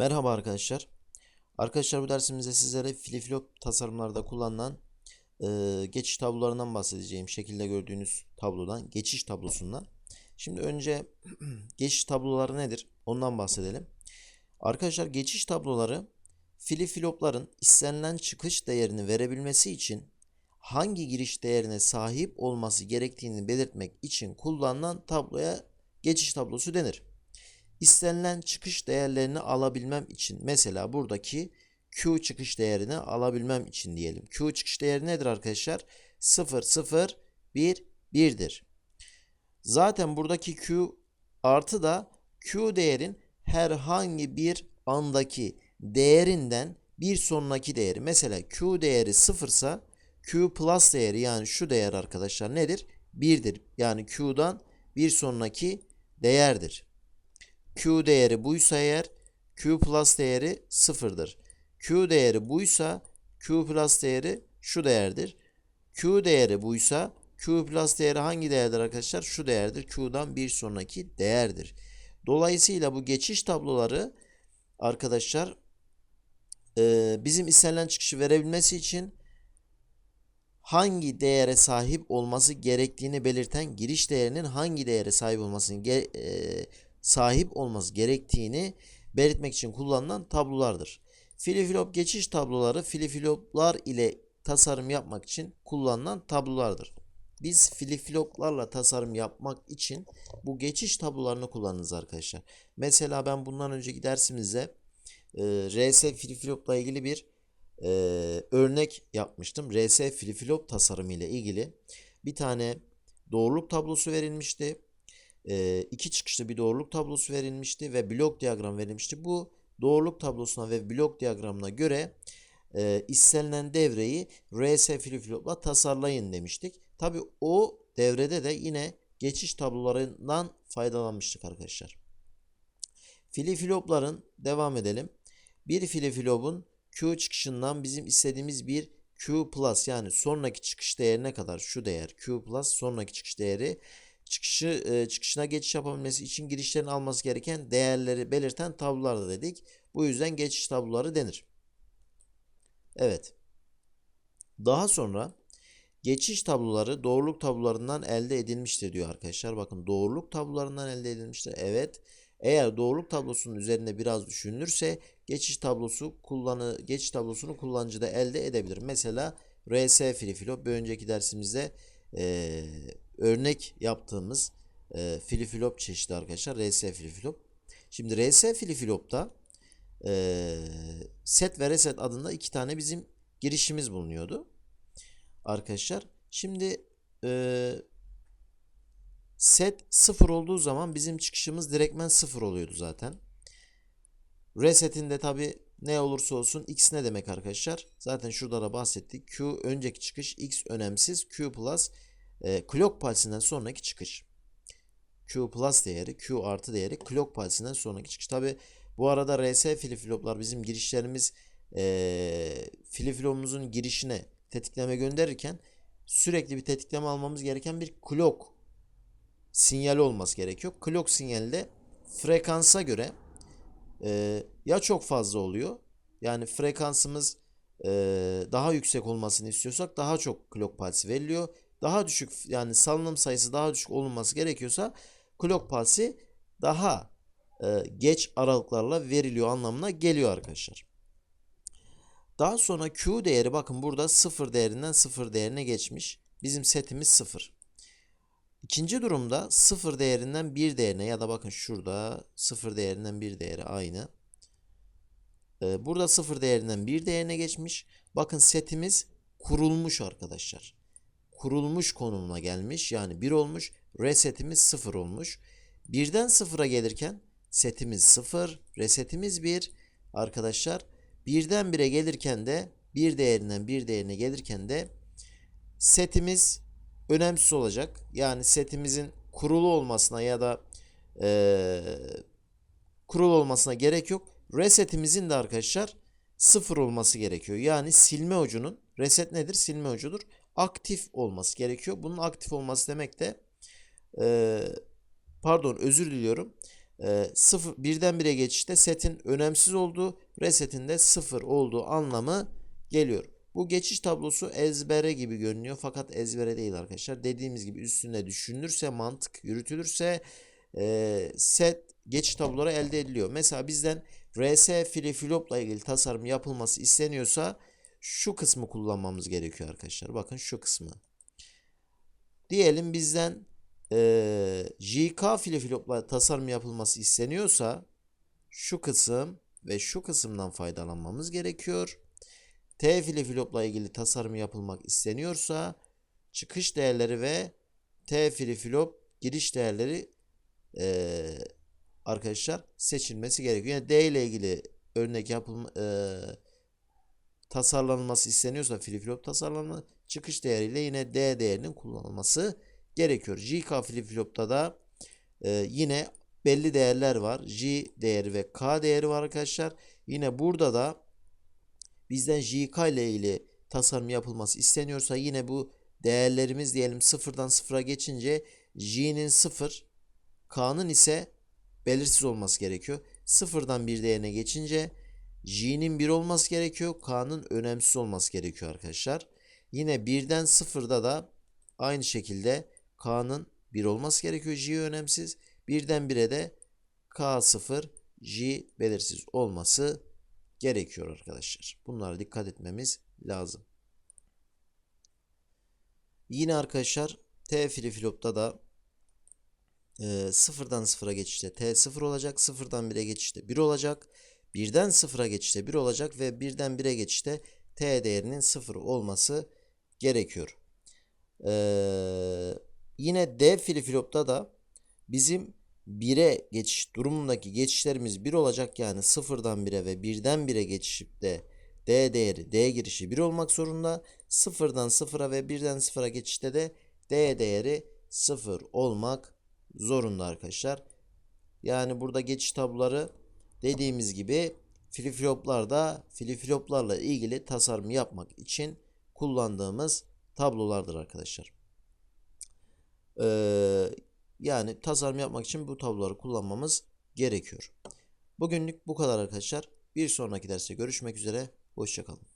Merhaba arkadaşlar. Arkadaşlar bu dersimizde sizlere flip-flop tasarımlarda kullanılan e, geçiş tablolarından bahsedeceğim. Şekilde gördüğünüz tablodan, geçiş tablosundan. Şimdi önce geçiş tabloları nedir? Ondan bahsedelim. Arkadaşlar geçiş tabloları flip-flopların istenilen çıkış değerini verebilmesi için hangi giriş değerine sahip olması gerektiğini belirtmek için kullanılan tabloya geçiş tablosu denir istenilen çıkış değerlerini alabilmem için mesela buradaki Q çıkış değerini alabilmem için diyelim. Q çıkış değeri nedir arkadaşlar? 0 0 1 1'dir. Zaten buradaki Q artı da Q değerin herhangi bir andaki değerinden bir sonraki değeri. Mesela Q değeri 0 ise Q plus değeri yani şu değer arkadaşlar nedir? 1'dir. Yani Q'dan bir sonraki değerdir. Q değeri buysa eğer Q plus değeri sıfırdır. Q değeri buysa Q plus değeri şu değerdir. Q değeri buysa Q plus değeri hangi değerdir arkadaşlar? Şu değerdir. Q'dan bir sonraki değerdir. Dolayısıyla bu geçiş tabloları arkadaşlar e, bizim istenilen çıkışı verebilmesi için hangi değere sahip olması gerektiğini belirten giriş değerinin hangi değere sahip olmasını e, sahip olması gerektiğini belirtmek için kullanılan tablolardır. Filifilop geçiş tabloları filifiloplar ile tasarım yapmak için kullanılan tablolardır. Biz filifiloplarla tasarım yapmak için bu geçiş tablolarını kullanırız arkadaşlar. Mesela ben bundan önceki dersimizde e, RS filifilopla ilgili bir e, örnek yapmıştım. RS filifilop tasarımı ile ilgili bir tane doğruluk tablosu verilmişti iki çıkışlı bir doğruluk tablosu verilmişti ve blok diyagram verilmişti. Bu doğruluk tablosuna ve blok diyagramına göre e, istenilen devreyi RS flip-flop'la tasarlayın demiştik. Tabi o devrede de yine geçiş tablolarından faydalanmıştık arkadaşlar. Flip-flop'ların devam edelim. Bir flip-flop'un Q çıkışından bizim istediğimiz bir Q plus yani sonraki çıkış değerine kadar şu değer Q plus sonraki çıkış değeri çıkışı e, çıkışına geçiş yapabilmesi için girişlerin alması gereken değerleri belirten tablolar da dedik. Bu yüzden geçiş tabloları denir. Evet. Daha sonra geçiş tabloları doğruluk tablolarından elde edilmiştir diyor arkadaşlar. Bakın doğruluk tablolarından elde edilmiştir. Evet. Eğer doğruluk tablosunun üzerinde biraz düşünülürse geçiş tablosu kullanı geçiş tablosunu kullanıcı da elde edebilir. Mesela RS filifilo bir önceki dersimizde e, örnek yaptığımız e, filifilop çeşidi arkadaşlar. RS filifilop. Şimdi RS filifilopta e, set ve reset adında iki tane bizim girişimiz bulunuyordu. Arkadaşlar. Şimdi e, set sıfır olduğu zaman bizim çıkışımız direktmen sıfır oluyordu zaten. Reset'inde tabi ne olursa olsun x ne demek arkadaşlar? Zaten şurada da bahsettik. Q önceki çıkış x önemsiz. Q plus e, clock pulse'inden sonraki çıkış. Q plus değeri, Q artı değeri clock pulse'inden sonraki çıkış. Tabi bu arada RS flip-floplar bizim girişlerimiz e, flip-flop'umuzun girişine tetikleme gönderirken sürekli bir tetikleme almamız gereken bir clock sinyali olması gerekiyor. Clock sinyali de frekansa göre e, ya çok fazla oluyor. Yani frekansımız e, daha yüksek olmasını istiyorsak daha çok clock pulse veriliyor daha düşük yani salınım sayısı daha düşük olunması gerekiyorsa clock pulse'i daha e, geç aralıklarla veriliyor anlamına geliyor arkadaşlar. Daha sonra Q değeri bakın burada 0 değerinden 0 değerine geçmiş. Bizim setimiz 0. İkinci durumda 0 değerinden 1 değerine ya da bakın şurada 0 değerinden 1 değeri aynı. Ee, burada 0 değerinden 1 değerine geçmiş. Bakın setimiz kurulmuş arkadaşlar kurulmuş konumuna gelmiş. Yani 1 olmuş. Resetimiz 0 olmuş. 1'den 0'a gelirken setimiz 0, resetimiz 1. Arkadaşlar 1'den 1'e gelirken de 1 değerinden 1 değerine gelirken de setimiz önemsiz olacak. Yani setimizin kurulu olmasına ya da ee, kurulu olmasına gerek yok. Resetimizin de arkadaşlar sıfır olması gerekiyor. Yani silme ucunun reset nedir? Silme ucudur aktif olması gerekiyor. Bunun aktif olması demek de e, pardon özür diliyorum. e, sıfır, birden bire geçişte setin önemsiz olduğu, resetin de sıfır olduğu anlamı geliyor. Bu geçiş tablosu ezbere gibi görünüyor fakat ezbere değil arkadaşlar. Dediğimiz gibi üstünde düşünülürse, mantık yürütülürse e, set geçiş tabloları elde ediliyor. Mesela bizden RS fili flopla ilgili tasarım yapılması isteniyorsa şu kısmı kullanmamız gerekiyor arkadaşlar. Bakın şu kısmı. Diyelim bizden e, JK fili flopla tasarım yapılması isteniyorsa şu kısım ve şu kısımdan faydalanmamız gerekiyor. T fili flopla ilgili tasarım yapılmak isteniyorsa çıkış değerleri ve T fili flop giriş değerleri e, arkadaşlar seçilmesi gerekiyor. Yani D ile ilgili örnek yapılma e, tasarlanması isteniyorsa flip flop tasarlanma çıkış değeriyle yine D değerinin kullanılması gerekiyor. JK flip flop'ta da e, yine belli değerler var. J değeri ve K değeri var arkadaşlar. Yine burada da bizden JK ile ilgili tasarım yapılması isteniyorsa yine bu değerlerimiz diyelim sıfırdan sıfıra geçince J'nin sıfır, K'nın ise belirsiz olması gerekiyor. Sıfırdan bir değerine geçince J'nin 1 olması gerekiyor. K'nın önemsiz olması gerekiyor arkadaşlar. Yine birden sıfırda da aynı şekilde K'nın 1 olması gerekiyor. J önemsiz. Birden 1'e de K 0, J belirsiz olması gerekiyor arkadaşlar. Bunlara dikkat etmemiz lazım. Yine arkadaşlar T fili flop'ta da e, sıfırdan sıfıra geçişte T 0 olacak. Sıfırdan 1'e geçişte 1 olacak. Birden sıfıra geçişte 1 olacak ve birden 1'e geçişte T değerinin 0 olması gerekiyor. Ee, yine D fili flop'ta da bizim 1'e geçiş durumundaki geçişlerimiz 1 olacak yani sıfırdan 1'e ve birden 1'e geçişte D değeri D girişi 1 olmak zorunda. Sıfırdan 0'a ve birden 0'a geçişte de D değeri 0 olmak zorunda arkadaşlar. Yani burada geçiş tabloları dediğimiz gibi flip-floplarda flip-floplarla ilgili tasarım yapmak için kullandığımız tablolardır arkadaşlar. Ee, yani tasarım yapmak için bu tabloları kullanmamız gerekiyor. Bugünlük bu kadar arkadaşlar. Bir sonraki derste görüşmek üzere. Hoşçakalın.